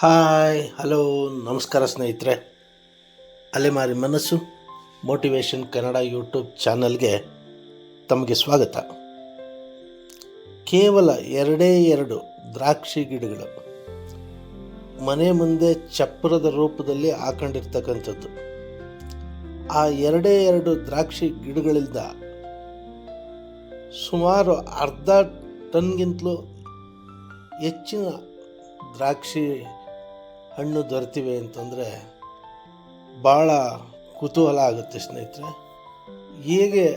Hi, hello, ನಮಸ್ಕಾರ ಸ್ನೇಹಿತರೆ. ಅಲೆಮಾರಿ ಮನಸ್ಸು, ಮೋಟಿವೇಶನ್ ಕನ್ನಡ ಯೂಟ್ಯೂಬ್ ಚಾನಲ್ಗೆ ತಮಗೆ ಸ್ವಾಗತ. ಕೇವಲ ಎರಡೇ ಎರಡು ದ್ರಾಕ್ಷಿ ಗಿಡಗಳು ಮನೆ ಮುಂದೆ ಚಪ್ಪರದ ರೂಪದಲ್ಲಿ ಹಾಕೊಂಡಿರ್ತಕ್ಕಂಥದ್ದು. ಆ ಎರಡೇ ಎರಡು ದ್ರಾಕ್ಷಿ ಗಿಡಗಳಿಂದ ಸುಮಾರು ಅರ್ಧ ಟನ್ಗಿಂತಲೂ ಹೆಚ್ಚಿನ ದ್ರಾಕ್ಷಿ ಹಣ್ಣು ದೊರೆತಿವೆ ಅಂತಂದರೆ ಭಾಳ ಕುತೂಹಲ ಆಗುತ್ತೆ ಸ್ನೇಹಿತರೆ. ಹೇಗೆ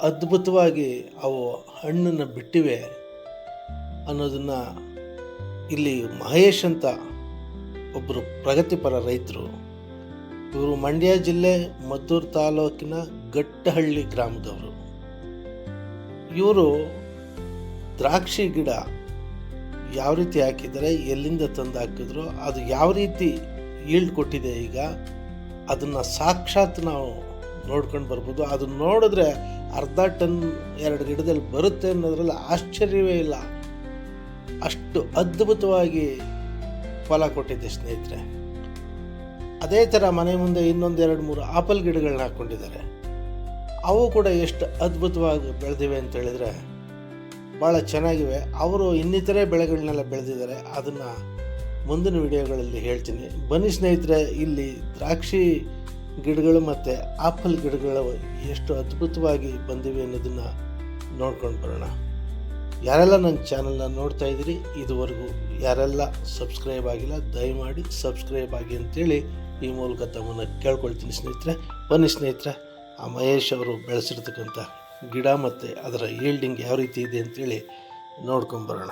ಅದ್ಭುತವಾಗಿ ಅವು ಹಣ್ಣನ್ನು ಬಿಟ್ಟಿವೆ ಅನ್ನೋದನ್ನು ಇಲ್ಲಿ ಮಹೇಶ್ ಅಂತ ಒಬ್ಬರು ಪ್ರಗತಿಪರ ರೈತರು. ಇವರು ಮಂಡ್ಯ ಜಿಲ್ಲೆ ಮದ್ದೂರು ತಾಲೂಕಿನ ಗಟ್ಟಹಳ್ಳಿ ಗ್ರಾಮದವರು. ಇವರು ದ್ರಾಕ್ಷಿ ಗಿಡ ಯಾವ ರೀತಿ ಹಾಕಿದರೆ ಎಲ್ಲಿಂದ ತಂದು ಹಾಕಿದ್ರು, ಅದು ಯಾವ ರೀತಿ ಈಲ್ಡ್ ಕೊಟ್ಟಿದೆ ಈಗ, ಅದನ್ನು ಸಾಕ್ಷಾತ್ ನಾವು ನೋಡ್ಕೊಂಡು ಬರ್ಬೋದು. ಅದು ನೋಡಿದ್ರೆ ಅರ್ಧ ಟನ್ ಎರಡು ಗಿಡದಲ್ಲಿ ಬರುತ್ತೆ ಅನ್ನೋದ್ರಲ್ಲಿ ಆಶ್ಚರ್ಯವೇ ಇಲ್ಲ. ಅಷ್ಟು ಅದ್ಭುತವಾಗಿ ಫಲ ಕೊಟ್ಟಿದೆ ಸ್ನೇಹಿತರೆ. ಅದೇ ಥರ ಮನೆ ಮುಂದೆ ಇನ್ನೊಂದು ಎರಡು ಮೂರು ಆಪಲ್ ಗಿಡಗಳನ್ನ ಹಾಕ್ಕೊಂಡಿದ್ದಾರೆ. ಅವು ಕೂಡ ಎಷ್ಟು ಅದ್ಭುತವಾಗಿ ಬೆಳೆದಿವೆ ಅಂತ ಹೇಳಿದ್ರೆ ಭಾಳ ಚೆನ್ನಾಗಿವೆ. ಅವರು ಇನ್ನಿತರೆ ಬೆಳೆಗಳನ್ನೆಲ್ಲ ಬೆಳೆದಿದ್ದಾರೆ. ಅದನ್ನು ಮುಂದಿನ ವಿಡಿಯೋಗಳಲ್ಲಿ ಹೇಳ್ತೀನಿ. ಬನ್ನಿ ಸ್ನೇಹಿತರೆ, ಇಲ್ಲಿ ದ್ರಾಕ್ಷಿ ಗಿಡಗಳು ಮತ್ತು ಆಪಲ್ ಗಿಡಗಳು ಎಷ್ಟು ಅದ್ಭುತವಾಗಿ ಬಂದಿವೆ ಅನ್ನೋದನ್ನು ನೋಡ್ಕೊಂಡು ಬರೋಣ. ಯಾರೆಲ್ಲ ನನ್ನ ಚಾನಲ್ನ ನೋಡ್ತಾ ಇದ್ದೀರಿ, ಇದುವರೆಗೂ ಯಾರೆಲ್ಲ ಸಬ್ಸ್ಕ್ರೈಬ್ ಆಗಿಲ್ಲ, ದಯಮಾಡಿ ಸಬ್ಸ್ಕ್ರೈಬ್ ಆಗಿ ಅಂತೇಳಿ ಈ ಮೂಲಕ ತಮ್ಮನ್ನು ಕೇಳ್ಕೊಳ್ತೀನಿ ಸ್ನೇಹಿತರೆ. ಬನ್ನಿ ಸ್ನೇಹಿತರೆ, ಆ ಮಹೇಶ್ ಅವರು ಬೆಳೆಸಿರ್ತಕ್ಕಂಥ ಗಿಡ ಮತ್ತು ಅದರ ಈಲ್ಡಿಂಗ್ ಯಾವ ರೀತಿ ಇದೆ ಅಂತೇಳಿ ನೋಡ್ಕೊಂಬರೋಣ.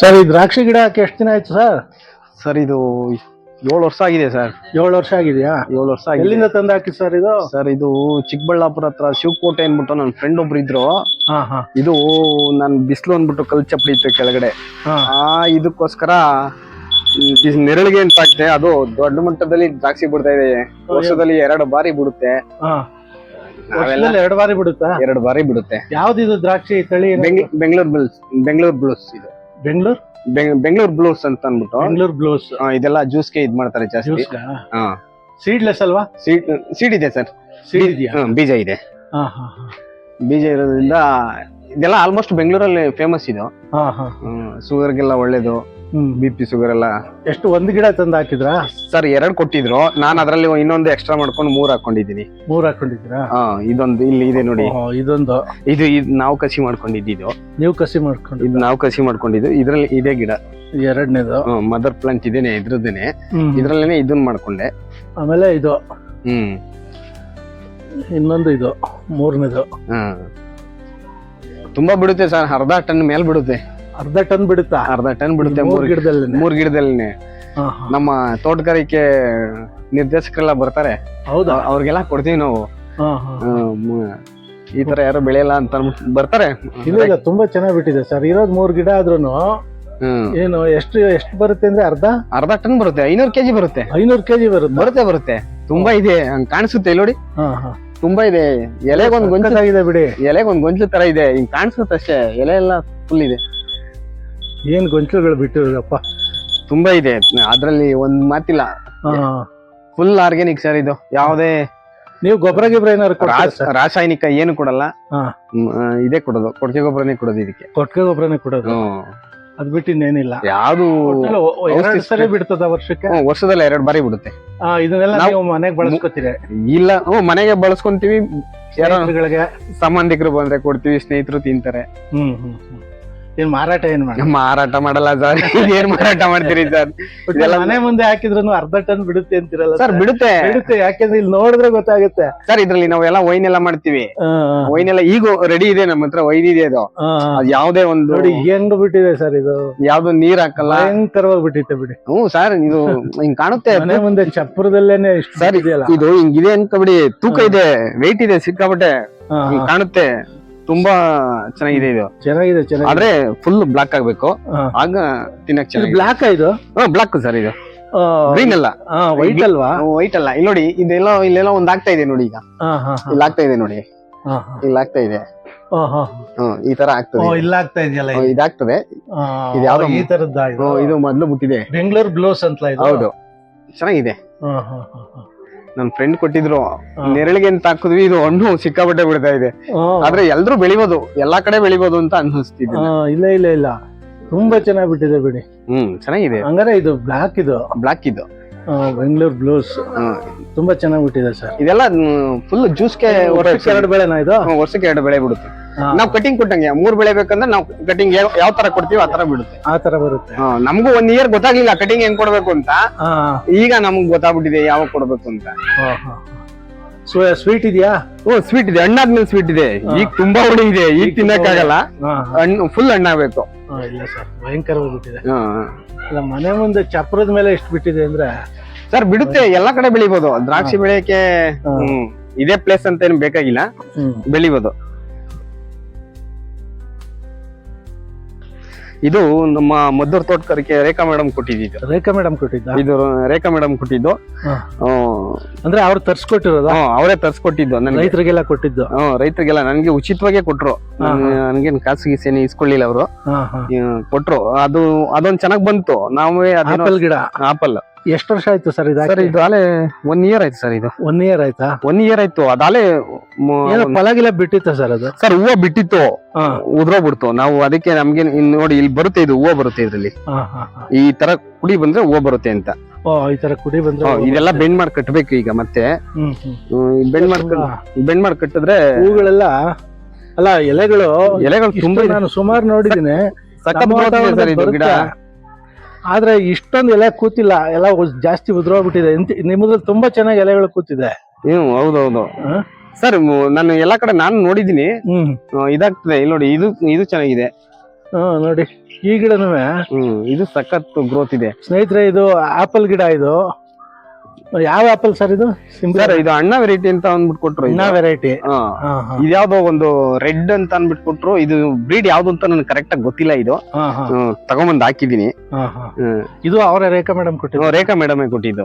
ಸರ್ ಈ ದ್ರಾಕ್ಷಿ ಗಿಡ ಹಾಕಿ ಎಷ್ಟು ದಿನ ಆಯ್ತು ಸರ್? ಸರ್ ಇದು ಏಳು ವರ್ಷ ಆಗಿದೆ ಸರ್. ಏಳು ವರ್ಷ ಆಗಿದೆಯಾ? ಏಳು ವರ್ಷ ಆಗಿದೆ. ಎಲ್ಲಿಂದ ತಂದು ಹಾಕಿ ಸರ್ ಇದು? ಸರ್ ಇದು ಚಿಕ್ಕಬಳ್ಳಾಪುರ ಹತ್ರ ಶಿವಕೋಟೆ ಅಂದ್ಬಿಟ್ಟು ನನ್ನ ಫ್ರೆಂಡ್ ಒಬ್ರು ಇದ್ರು. ಇದು ನಾನು ಬಿಸಿಲು ಅಂದ್ಬಿಟ್ಟು ಕಲ್ ಚಪ್ಪಡಿ ಇತ್ತು ಕೆಳಗಡೆ ಆ ಇದಕ್ಕೋಸ್ಕರ ನೆರಳಿಗೆ ಅಂತ ಹಾಕ್ತೆ ಅದು ದೊಡ್ಡ ಮಟ್ಟದಲ್ಲಿ ದ್ರಾಕ್ಷಿ ಬಿಡ್ತಾ ಇದೆ. ವರ್ಷದಲ್ಲಿ ಎರಡು ಬಾರಿ ಬಿಡುತ್ತೆ. ಎರಡು ಬಾರಿ ಬಿಡುತ್ತಾ? ಎರಡು ಬಾರಿ ಬಿಡುತ್ತೆ. ಯಾವ್ದಿದು ದ್ರಾಕ್ಷಿ ತಳಿ? ಬೆಂಗ್- ಬೆಂಗಳೂರು ಬ್ಲೂಸ್ ಬೆಂಗಳೂರು ಬ್ಲೂಸ್ ಇದು. ಬೆಂಗಳೂರು? ಬೆಂಗ್- ಬೆಂಗಳೂರು ಬ್ಲೂಸ್ ಅಂತ ಅಂದ್ಬಿಟ್ಟು. ಬೆಂಗಳೂರು ಬ್ಲೂಸ್. ಇದೆಲ್ಲ ಜ್ಯೂಸ್ಗೆ ಇದ್ ಮಾಡ್ತಾರೆ ಜಾಸ್ತಿ. ಸೀಡ್ಲೆಸ್ ಅಲ್ವಾ? ಸೀಡ್ ಸೀಡ್ ಇದೆ ಸರ್. ಸೀಡ್ ಇದೆಯಾ? ಹಾ ಬೀಜ ಇದೆ. ಹಾಂ ಹಾಂ ಹಾಂ. ಬೀಜ ಇರೋದ್ರಿಂದ ಇದೆಲ್ಲ ಆಲ್ಮೋಸ್ಟ್ ಬೆಂಗಳೂರಲ್ಲಿ ಫೇಮಸ್ ಇದು. ಹಾಂ ಹಾಂ. ಶುಗರ್ಗೆಲ್ಲ ಒಳ್ಳೇದು. ಬಿ ಪಿ ಶುಗರ್ ಎಲ್ಲ. ಎಷ್ಟು ಒಂದು ಗಿಡ ತಂದು ಹಾಕಿದ್ರಾ? ಸರ್ ಎರಡ್ ಕೊಟ್ಟಿದ್ರು. ನಾನು ಅದ್ರಲ್ಲಿ ಇನ್ನೊಂದು ಎಕ್ಸ್ಟ್ರಾ ಮಾಡ್ಕೊಂಡು ಮೂರ್ ಹಾಕೊಂಡಿದ್ದೀನಿ. ಮೂರ್ ಹಾಕೊಂಡಿದ್ದೀರಾ? ಹಾ ಇದೊಂದು ಇಲ್ಲಿ ಇದೆ ನೋಡಿ. ಇದೊಂದು. ಇದು ಇದು ನಾವು ಕಸಿ ಮಾಡ್ಕೊಂಡಿದ್ದು ನೀವು ಕಸಿ ಮಾಡ್ಕೊಂಡು ಇದು ನಾವು ಕಸಿ ಮಾಡ್ಕೊಂಡಿದ್ದು. ಇದ್ರಲ್ಲಿ ಇದೇ ಗಿಡ. ಎರಡನೇದು. ಮದರ್ ಪ್ಲಾಂಟ್ ಇದೇನೆ ಇದ್ರದ್ದೇನೆ. ಇದ್ರಲ್ಲೇನೆ ಇದನ್ನ ಮಾಡ್ಕೊಂಡೆ. ಆಮೇಲೆ ಇದು. ಹ್ಮ್. ಇನ್ನೊಂದು ಇದು ಮೂರನೇದು. ಹಾ ತುಂಬಾ ಬಿಡುತ್ತೆ ಸರ್ ಅರ್ಧ ಟನ್ ಮೇಲ್ ಬಿಡುತ್ತೆ. ಅರ್ಧ ಟನ್ ಬಿಡುತ್ತಾ? ಅರ್ಧ ಟನ್ ಬಿಡುತ್ತೆ ಮೂರ್ ಗಿಡದಲ್ಲಿ ಮೂರ್ ಗಿಡದಲ್ಲಿ ನಮ್ಮ ತೋಟಗಾರಿಕೆ ನಿರ್ದೇಶಕರೆಲ್ಲ ಬರ್ತಾರೆ. ಹೌದಾ? ಅವ್- ಅವ್ರಿಗೆಲ್ಲ ಕೊಡ್ತೀವಿ ನಾವು. ಈ ತರ ಯಾರು ಬೆಳೆಯಲ್ಲ ಅಂತ ಬರ್ತಾರೆ. ಇಲ್ಲ ಇಲ್ಲ ತುಂಬಾ ಚೆನ್ನಾಗಿ ಬಿಟ್ಟಿದೆ ಸರ್. ಇರೋದ್ ಮೂರ್ ಗಿಡ ಆದ್ರೂನು ಏನು ಎಷ್ಟು ಎಷ್ಟು ಬರುತ್ತೆ ಅಂದ್ರೆ ಅರ್ಧ? ಅರ್ಧ ಟನ್ ಬರುತ್ತೆ. ಐನೂರು ಕೆಜಿ ಬರುತ್ತೆ. ಐನೂರು ಕೆಜಿ ಬರುತ್ತೆ? ಬರುತ್ತೆ ಬರುತ್ತೆ. ತುಂಬಾ ಇದೆ. ಹಂಗ್ ಕಾಣಿಸುತ್ತೆ ನೋಡಿ. ತುಂಬಾ ಇದೆ. ಎಲೆಗೊಂದ್ ಗೊಂಚಲಾಗಿದೆ ಬಿಡಿ. ಎಲೆಗೊಂದ್ ಗೊಂಚಲು ತರ ಇದೆ. ಹಿಂಗ್ ಕಾಣಿಸುತ್ತೆ ಅಷ್ಟೇ. ಎಲೆ ಎಲ್ಲ ಫುಲ್ ಇದೆ. ಏನ್ ಗೊಂಚಲುಗಳು ಬಿಟ್ಟಿರೋದಪ್ಪ? ತುಂಬಾ ಇದೆ. ಅದ್ರಲ್ಲಿ ಒಂದ್ ಮಾತಿಲ್ಲ. ಫುಲ್ ಆರ್ಗ್ಯಾನಿಕ್ ಸರ್ ಇದು. ಯಾವುದೇ ನೀವು ಗೊಬ್ಬರ ಗಿಬ್ರ ಏನಾದ್ರು ರಾಸಾಯನಿಕ ಏನು ಕೊಡಲ್ಲ. ಇದೇ ಕೊಡೋದು. ಕೊಟ್ಟಿಗೆ ಗೊಬ್ಬರನೇ ಕೊಡೋದು ಇದಕ್ಕೆ. ಕೊಟ್ಟಿಗೆ ಗೊಬ್ಬರನೇ ಕೊಡೋದು. ಅದ್ ಬಿಟ್ಟು ಇನ್ನೇನಿಲ್ಲ. ಯಾವ್ದು ಎರಡು ಸರಿ ಬಿಡ್ತದ ವರ್ಷಕ್ಕೆ? ವರ್ಷದಲ್ಲಿ ಎರಡು ಬಾರಿ ಬಿಡುತ್ತೆ. ಇದನ್ನೆಲ್ಲ ನಾವು- ಮನೆಗೆ ಬಳಸ್ಕೊತೀರಿ? ಇಲ್ಲ. ಹ್ಮ್ ಮನೆಗೆ ಬಳಸ್ಕೊಂತೀವಿ. ಸಂಬಂಧಿಕರು ಬಂದ್ರೆ ಕೊಡ್ತೀವಿ ಸ್ನೇಹಿತರು ತಿಂತಾರೆ. ಹ್ಮ್ ಹ್ಮ್ ಹ್ಮ್. ಏನ್ ಮಾರಾಟ ಏನ್ ಮಾಡಿ ಮಾರಾಟ ಮಾಡಲ್ಲ ಸರ್. ಏನ್ ಮಾರಾಟ ಮಾಡ್ತೀರಿ ಸರ್? ಇದೆಲ್ಲ ಮನೆ ಮುಂದೆ ಹಾಕಿದ್ರು ಅರ್ಧ ಟನ್ ಬಿಡುತ್ತೆ ಅಂತಿರಲ್ಲ ಸರ್ ಬಿಡುತ್ತೆ. ಬಿಡುತ್ತೆ ಯಾಕೆಂದ್ರೆ ಇಲ್ಲಿ ನೋಡಿದ್ರೆ ಗೊತ್ತಾಗುತ್ತೆ. ಸರ್ ಇದ್ರಲ್ಲಿ ನಾವೆಲ್ಲ ವೈನ್ ಎಲ್ಲ ಮಾಡ್ತೀವಿ. ವೈನ್ ಎಲ್ಲ ಈಗ ರೆಡಿ ಇದೆ ನಮ್ಮ ಹತ್ರ ವೈನ್ ಇದೆ ಅದು. ಯಾವ್ದೇ ಒಂದು ನೋಡಿ ಹೆಂಗ್ ಬಿಟ್ಟಿದೆ ಸರ್ ಇದು? ಯಾವ್ದು ನೀರ್ ಹಾಕಲ್ಲ. ಭಯಂಕರವಾಗಿ ಬಿಟ್ಟಿತ್ತೆ ಬಿಡಿ. ಹ್ಮ್ ಸರ್ ಇದು ಹಿಂಗ್ ಕಾಣುತ್ತೆ. ಮನೆ ಮುಂದೆ ಚಪ್ಪರದಲ್ಲೇನೆ ಸರ್ ಇದೆಯಲ್ಲ ಇದು ಹಿಂಗಿದೆ ಅನ್ಕೋಬಿಡಿ ತೂಕ ಇದೆ ವೆಯ್ಟ್ ಇದೆ ಸಿಕ್ಕಾಬಟ್ಟೆ ಕಾಣುತ್ತೆ. ತುಂಬಾ ಚೆನ್ನಾಗಿದೆ ಇದು. ಚೆನ್ನಾಗಿದೆ ಚೆನ್ನಾಗಿದೆ. ಆದ್ರೆ ಫುಲ್ ಬ್ಲಾಕ್ ಆಗ್ಬೇಕು. ಆಗ ತಿನ್ನಕ್ ಚೆನ್ನಾಗಿ ಬ್ಲಾಕ್ ಇದು? ಬ್ಲಾಕ್ ಸರ್ ಇದು. ಗ್ರೀನ್ ಅಲ್ಲ. ವೈಟ್ ಅಲ್ವಾ? ವೈಟ್ ಅಲ್ಲ. ಇಲ್ಲಿ ನೋಡಿ ಇದೆಲ್ಲ ಇಲ್ಲೆಲ್ಲ ಒಂದ್ ಆಗ್ತಾ ಇದೆ ನೋಡಿ ಈಗ. ಇಲ್ಲಿ ಆಗ್ತಾ ಇದೆ ನೋಡಿ. ಇಲ್ಲಿ ಆಗ್ತಾ ಇದೆ. ಈ ತರ ಆಗ್ತದೆ. ಓ, ಇಲ್ಲ ಆಗ್ತಾ ಇದೆಯಲ್ಲ ಇದಾಗ್ತದೆ. ಇದು ಯಾವ್ದೋ ಈ ತರದ್ದ ಇದು ಮೊದ್ಲು ಬಿಟ್ಟಿದೆ. ಬೆಂಗಳೂರು ಬ್ಲೌಸ್ ಅಂತ ಹೌದು. ಚೆನ್ನಾಗಿದೆ. ನನ್ ಫ್ರೆಂಡ್ ಕೊಟ್ಟಿದ್ರು. ನೆರಳಿಗೆ ಅಂತ ಹಾಕಿದ್ವಿ? ಇದು ಹಣ್ಣು ಸಿಕ್ಕಾಪಟ್ಟೆ ಬಿಡ್ತಾ ಇದೆ. ಆದ್ರೆ ಎಲ್ರು ಬೆಳಿಬೋದು. ಎಲ್ಲಾ ಕಡೆ ಬೆಳಿಬೋದು ಅಂತ ಅನ್ಸ್ತಿದೆ. ಇಲ್ಲ ಇಲ್ಲ ಇಲ್ಲ. ತುಂಬಾ ಚೆನ್ನಾಗಿ ಬಿಟ್ಟಿದೆ ಬಿಡಿ. ಹ್ಮ್ ಚೆನ್ನಾಗಿದೆ. ಹಂಗಾರೆ ಇದು ಬ್ಲಾಕ್ ಇದು. ಬ್ಲಾಕ್ ಇದು. ಬೆಂಗಳೂರು ಬ್ಲೂಸ್. ತುಂಬಾ ಚೆನ್ನಾಗಿ ಬಿಟ್ಟಿದೆ ಸರ್. ಇದೆಲ್ಲ ಫುಲ್ ಜ್ಯೂಸ್ಗೆ ವರ್ಷಕ್ಕೆ ಎರಡು ಬೆಳೆನಾ ಇದು? ವರ್ಷಕ್ಕೆ ಎರಡು ಬೆಳೆ ಬಿಡುತ್ತೆ. ನಾವ್ ಕಟಿಂಗ್ ಕೊಟ್ಟಂಗೆ ಮೂರ್ ಬೆಳೆ ಬೇಕಂದ್ರೆ ನಾವು ಕಟಿಂಗ್ ಯಾವ ತರ ಕೊಡ್ತೀವಿ ಆ ತರ ಬಿಡುತ್ತೆ ಆ ತರ ಬರುತ್ತೆ. ಹಾ, ನಮಗೂ ಒಂದ್ ಇಯರ್ ಗೊತ್ತಾಗ್ಲಿಲ್ಲ ಕಟಿಂಗ್ ಹೆಂಗ್ ಕೊಡ್ಬೇಕು ಅಂತ. ಹಾ, ಈಗ ನಮ್ಗ್ ಗೊತ್ತಾಗ್ಬಿಟ್ಟಿದೆ ಯಾವಾಗ ಕೊಡ್ಬೇಕು ಅಂತ. ಸ್ವೀಟ್ ಇದೆಯಾ? ಓ ಸ್ವೀಟ್ ಇದೆ. ಹಣ್ಣಾದ್ಮೇಲೆ ಸ್ವೀಟ್ ಇದೆ. ಈಗ ತುಂಬಾ ಹುಳಿ ಇದೆ. ಈಗ ತಿನ್ನಕ್ಕಾಗಲ್ಲ ಹಾ, ಹಣ್ಣು ಫುಲ್ ಹಣ್ಣಾಗ್ಬೇಕು ಹಾ, ಇಲ್ಲ ಸರ್. ಭಯಂಕರ ಹೋಗ್ಬಿಟ್ಟಿದೆ. ಹಾ ಇಲ್ಲ ಮನೆ ಮುಂದೆ ಚಪ್ರದ ಮೇಲೆ ಎಷ್ಟು ಬಿಟ್ಟಿದೆ ಅಂದ್ರೆ ಸರ್ ಬಿಡುತ್ತೆ. ಎಲ್ಲಾ ಕಡೆ ಬೆಳಿಬೋದು. ದ್ರಾಕ್ಷಿ ಬೆಳೆಯಕ್ಕೆ. ಹ್ಮ್, ಇದೇ ಪ್ಲೇಸ್ ಅಂತ ಏನು ಬೇಕಾಗಿಲ್ಲ ಬೆಳಿಬೋದು. ಇದು ನಮ್ಮ ಮದ್ದೂರ್ ತೋಟಗಾರಿಕೆ ರೇಖಾ ಮೇಡಮ್ ಕೊಟ್ಟಿದ್ದು ರೇಖಾ ಮೇಡಮ್ ಕೊಟ್ಟಿದ್ದ? ಇದು ರೇಖಾ ಮೇಡಮ್ ಕೊಟ್ಟಿದ್ದು. ಅಂದ್ರೆ ಅವ್ರು ತರ್ಸ್ಕೊಟ್ಟಿರೋದು? ಅವರೇ ತರ್ಸ್ಕೊಟ್ಟಿದ್ದು ನನ್ನ ರೈತರಿಗೆಲ್ಲ ಕೊಟ್ಟಿದ್ದು? ರೈತರಿಗೆಲ್ಲ ನನಗೆ ಉಚಿತವಾಗೇ ಕೊಟ್ರು. ನನ್ಗೇನ್ ಕಾಸು ಗೀಸೇನು ಇಸ್ಕೊಳ್ಳಿಲ್ಲ ಅವರು. ಕೊಟ್ರು. ಅದು ಅದೊಂದ್ ಚೆನ್ನಾಗ್ ಬಂತು. ನಾವೇ ಆಪಲ್ ಗಿಡ. ಆಪಲ್. ಎಷ್ಟು ವರ್ಷ ಆಯ್ತು ಸರ್ ಇದು ಸರ್ ಇದು ಆಲೆ ಒನ್ ಇಯರ್ ಆಯ್ತು ಸರ್ ಇದು. ಒನ್ ಇಯರ್ ಆಯ್ತಾ? ಒನ್ ಇಯರ್ ಆಯ್ತು. ಅದಾಲೆ ಏನೋ ಫಲಗಿಲ ಬಿಟ್ಟಿತ್ತ ಸರ್ ಅದು. ಸರ್ ಹೂವ ಬಿಟ್ಟಿತ್ತು. ಹಾ, ಉದ್ರೋಗ್ಬಿಡ್ತು. ನಾವು ಅದಕ್ಕೆ ನಮ್ಗೆ ಇನ್ ನೋಡಿ ಇಲ್ಲಿ ಬರುತ್ತೆ ಇದು ಹೂವು ಬರುತ್ತೆ ಇದ್ರಲ್ಲಿ. ಹಾ, ಹಾ, ಹಾ. ಈ ತರ ಕುಡಿ ಬಂದ್ರೆ ಹೂವು ಬರುತ್ತೆ ಅಂತ. ಓ ಈ ತರ ಕುಡಿ ಬಂದ್ರೆ ಹ್ಮ್, ಇದೆಲ್ಲ ಬೆಂಡ್ ಮಾಡಿ ಕಟ್ಟಬೇಕು ಈಗ ಮತ್ತೆ. ಹ್ಮ್ ಹ್ಮ್. ಬೆಂಡ್ ಮಾಡಿ ಬೆಂಡ್ ಮಾಡಿ ಕಟ್ಟಿದ್ರೆ ಹೂಗಳೆಲ್ಲ ಅಲ್ಲ ಎಲೆಗಳು ಎಲೆಗಳು ತುಂಬಾ ನಾನು ಸುಮಾರು ನೋಡಿದ್ದೀನಿ ಸಖತ್ ನಮ್ಮ ಇದು ಗಿಡ. ಬರುತ್ತೆ. ಆದ್ರೆ ಇಷ್ಟೊಂದು ಎಲೆ ಕೂತಿಲ್ಲ ಎಲ್ಲ ಜಾಸ್ತಿ ಉದ್ರೋಗ್ಬಿಟ್ಟಿದೆ. ನಿಮ್ಮದ್ರಲ್ಲಿ ತುಂಬಾ ಚೆನ್ನಾಗಿ ಎಲೆಗಳು ಕೂತಿದೆ. ಹ್ಮ್ ಹೌದೌದು? ಸರ್ ನಾನು ಎಲ್ಲಾ ಕಡೆ ನಾನು ನೋಡಿದೀನಿ ಇದಾಗ್ತದೆ. ಇಲ್ಲಿ ನೋಡಿ ಇದು ಇದು ಚೆನ್ನಾಗಿದೆ. ಹ್ಮ್ ನೋಡಿ ಈ ಗಿಡನೂ ಹ್ಮ್ ಇದು ಸಖತ್ ಗ್ರೋತ್ ಇದೆ. ಸ್ನೇಹಿತರೆ ಇದು ಆಪಲ್ ಗಿಡ ಇದು. ಯಾವ ಆಪಲ್ ಸರ್ ಇದು? ಸರ್ ಇದು ಅಣ್ಣ ವೆರೈಟಿ ಅಂತ ಅಂದ್ಬಿಟ್ಟು ಕೊಟ್ರು ಅಣ್ಣ ವೆರೈಟಿ ಇದು ಇದ್ಯಾವ್ದೋ ಒಂದು ರೆಡ್ ಅಂತ ಅಂದ್ಬಿಟ್ಟು ಕೊಟ್ರು ಇದು ಬ್ರೀಡ್ ಯಾವ್ದು ಅಂತ ನನಗೆ ಕರೆಕ್ಟ್ ಆಗಿ ಗೊತ್ತಿಲ್ಲ ಇದು. ತಗೊಂಬಂದು ಹಾಕಿದೀನಿ. ಇದು ಅವರ ರೇಖಾ ಮೇಡಮ್ ಕೊಟ್ಟಿದ್ದು? ರೇಖಾ ಮೇಡಮ್ ಕೊಟ್ಟಿದ್ದು.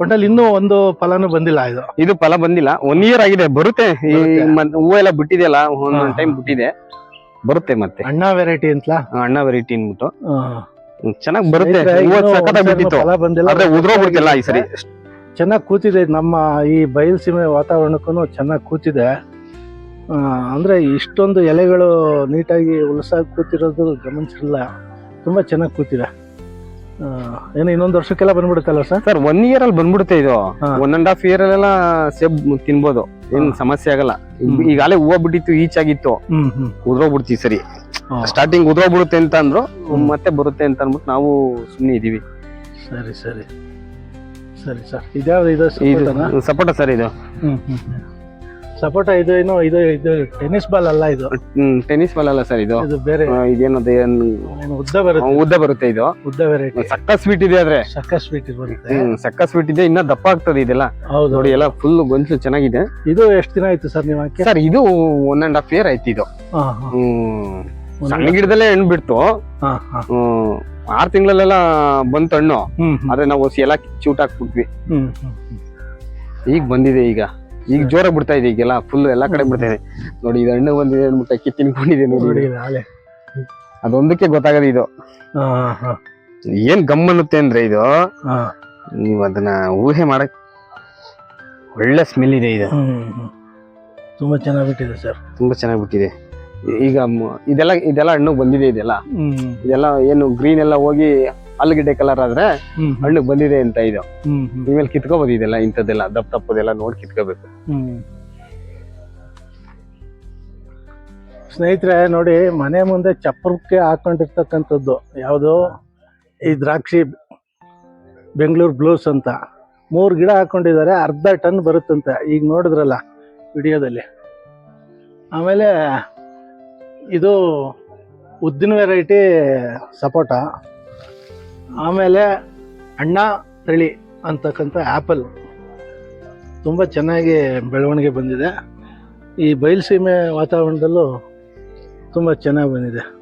ಒಟ್ಟಲ್ಲಿ ಇನ್ನೂ ಒಂದು ಫಲನೂ ಬಂದಿಲ್ಲ ಇದು? ಇದು ಫಲ ಬಂದಿಲ್ಲ. ಒನ್ ಇಯರ್ ಆಗಿದೆ ಬರುತ್ತೆ. ಈ ಬರುತ್ತೆ. ಮ- ಹೂವು ಎಲ್ಲ ಬಿಟ್ಟಿದೆಯಲ್ಲ ಅಲ್ಲ ಒಂದೊಂದು ಟೈಮ್ ಬಿಟ್ಟಿದೆ. ಬರುತ್ತೆ ಮತ್ತೆ. ಅಣ್ಣ ವೆರೈಟಿ ಅಂತಲಾ? ಅಣ್ಣ ವೆರೈಟಿ ಅಂದ್ಬಿಟ್ಟು. ಚೆನ್ನಾಗ್ ಬರುತ್ತೆ. ಸ್ನೇಹಿತರೆ, ಹೂವು ಸಖತ್ತಾಗಿ ಬಿಟ್ಟಿತ್ತು. ಫಲ ಬಂದಿಲ್ಲ. ಆದ್ರೆ ಉದ್ರೋಗ್ಬಿಡ್ತಿಲ್ಲ ಈ ಸರಿ. ಚೆನ್ನಾಗಿ ಕೂತಿದೆ ನಮ್ಮ ಈ ಬಯಲುಸೀಮೆ ವಾತಾವರಣಕ್ಕೂ ಚೆನ್ನಾಗಿ ಕೂತಿದೆ. ಆ, ಅಂದ್ರೆ ಇಷ್ಟೊಂದು ಎಲೆಗಳು ನೀಟಾಗಿ ಉಲ್ಸಾಗಿ ಕೂತಿರೋದು ಗಮನಿಸಿಲ್ಲ. ತುಂಬಾ ಚೆನ್ನಾಗಿ ಕೂತಿದೆ. ಆ, ಏನು ಇನ್ನೊಂದು ವರ್ಷಕ್ಕೆಲ್ಲ ಬಂದ್ಬಿಡುತ್ತಲ್ಲ ಸರ್? ಸರ್ ಒನ್ ಇಯರ್ ಅಲ್ಲಿ ಬಂದ್ಬಿಡುತ್ತೆ ಇದು. ಹಾ. ಒನ್ ಅಂಡ್ ಹಾಫ್ ಇಯರ್ ಅಲ್ಲೆಲ್ಲ ಸೇಬ್ ತಿನ್ಬೋದು. ಏನ್ ಸಮಸ್ಯೆ ಆಗಲ್ಲ. ಈಗ ಈಗಾಗಲೇ ಹೂವು ಬಿಟ್ಟಿತ್ತು ಈಚಾಗಿತ್ತು. ಉದ್ರೋಗ್ಬಿಡ್ತೀವಿ ಸರಿ. ಸ್ಟಾರ್ಟಿಂಗ್ ಉದ್ರೋಗ್ಬಿಡುತ್ತೆ ಅಂತ ಅಂದ್ರು ಮತ್ತೆ ಬರುತ್ತೆ ಅಂತ ಅನ್ಬಿಟ್ಟು ನಾವು ಸುಮ್ಮನೆ ಇದೀವಿ. ಸರಿ ಸರಿ. ಸರಿ ಸರ್. ಇದ್ಯಾವ್ದು ಇದು? ಸಪೋಟ ಸರ್ ಇದು. ಸಪೋಟ ಇದು ಏನು ಇದು ಇದು ಟೆನ್ನಿಸ್ ಬಾಲ್ ಅಲ್ಲ ಇದು? ಟೆನ್ನಿಸ್ ಬಾಲ್ ಅಲ್ಲ ಸರ್ ಇದು. ಇದು ಬೇರೆ. ಆ, ಇದೇನದು ಏನ್ ಏನು ಉದ್ದ ಬರುತ್ತೆ? ಉದ್ದ ಬರುತ್ತೆ ಇದು. ಉದ್ದ ವೆರೈಟಿ ಸಕ್ಕ ಸ್ವೀಟ್ ಇದೆ ಆದ್ರೆ. ಸಕ್ಕ ಸ್ವೀಟ್ ಬರುತ್ತೆ. ಹ್ಮ್ ಸಕ್ಕ ಸ್ವೀಟ್ ಇದೆ ಇನ್ನ ದಪ್ಪ ಆಗ್ತದೆ ಇದೆಲ್ಲ. ಹೌದು. ನೋಡಿ ಎಲ್ಲ ಫುಲ್ ಗೊಂಚಲು ಚೆನ್ನಾಗಿದೆ. ಇದು ಎಷ್ಟು ದಿನ ಆಯ್ತು ಸರ್ ನೀವು ಹಾಕಿ? ಸರ್ ಇದು ಒನ್ ಅಂಡ್ ಹಾಫ್ ಇಯರ್ ಆಯ್ತು ಇದು. ಹಾ ಹಾ. ಹ್ಮ್. ಸಣ್ಣ ಗಿಡದಲ್ಲೇ ಹಣ್ಣು ಬಿಡ್ತು. ಹಾ ಹಾ. ಹ್ಮ್ ಆರ್ ತಿಂಗಳಲ್ಲೆಲ್ಲ ಬಂತು ಹಣ್ಣು ಹ್ಮ್ ಹ್ಮ್. ಆದ್ರೆ ನಾವು ಎಲ್ಲ ಚೂಟ್ ಹಾಕ್ಬಿಟ್ವಿ ಹ್ಮ್ ಹ್ಮ್ ಹ್ಮ್. ಈಗ ಬಂದಿದೆ ಈಗ. ಈಗ ಜೋರಾಗಿ ಬಿಡ್ತಾ ಇದೆ ಈಗೆಲ್ಲ ಫುಲ್ ಎಲ್ಲಾ ಕಡೆ ಬಿಡ್ತಾ ಇದೆ. ನೋಡಿ ಇದು ಹಣ್ಣು ಬಂದಿದೆ ಅನ್ಬಿಟ್ಟು ಅಕ್ಕಿ ತಿನ್ಕೊಂಡಿದೆ ನೋಡಿ. ಅದೊಂದಕ್ಕೆ ಗೊತ್ತಾಗದು ಇದು. ಏನ್ ಗಮ್ಮನ್ನುತ್ತೆ ಅಂದ್ರೆ ಇದು ನೀವು ಅದನ್ನ ಊಹೆ ಮಾಡಕ್ ಒಳ್ಳೆ ಸ್ಮೆಲ್ ಇದೆ ಇದು. ತುಂಬಾ ಚೆನ್ನಾಗಿ ಬಿಟ್ಟಿದೆ ಸರ್. ತುಂಬಾ ಚೆನ್ನಾಗಿ ಬಿಟ್ಟಿದೆ. ಈಗ ಇದೆಲ್ಲ ಇದೆಲ್ಲ ಹಣ್ಣು ಬಂದಿದೆ ಇದೆಲ್ಲ. ಇದೆಲ್ಲ ಏನು ಗ್ರೀನ್ ಎಲ್ಲ ಹೋಗಿ ಆಲೂಗೆಡ್ಡೆ ಕಲರ್ ಆದ್ರೆ ಹಣ್ಣು ಬಂದಿದೆ ಅಂತ ಇದು. ಇಮೇಲೆ ಕಿತ್ಕೋಬಹುದು ಇದೆಲ್ಲ ಇಂಥದ್ದೆಲ್ಲ ದಪ್ಪ ತಪ್ಪದೆಲ್ಲ ನೋಡಿ ಕಿತ್ಕೋಬೇಕು. ಸ್ನೇಹಿತರೆ ನೋಡಿ ಮನೆ ಮುಂದೆ ಚಪ್ಪರಕ್ಕೆ ಹಾಕೊಂಡಿರ್ತಕ್ಕಂಥದ್ದು ಯಾವುದು ಈ ದ್ರಾಕ್ಷಿ ಬೆಂಗಳೂರು ಬ್ಲೂಸ್ ಅಂತ. ಮೂರು ಗಿಡ ಹಾಕೊಂಡಿದ್ದಾರೆ ಅರ್ಧ ಟನ್ ಬರುತ್ತಂತೆ. ಈಗ ನೋಡಿದ್ರಲ್ಲ ವಿಡಿಯೋದಲ್ಲಿ. ಆಮೇಲೆ ಇದು ಉದ್ದಿನ ವೆರೈಟಿ ಸಪೋಟ. ಆಮೇಲೆ ಅಣ್ಣ ತಳಿ ಅಂತಕ್ಕಂಥ ಆ್ಯಪಲ್ ತುಂಬ ಚೆನ್ನಾಗಿ ಬೆಳವಣಿಗೆ ಬಂದಿದೆ. ಈ ಬಯಲುಸೀಮೆ ವಾತಾವರಣದಲ್ಲೂ ತುಂಬ ಚೆನ್ನಾಗಿ ಬಂದಿದೆ.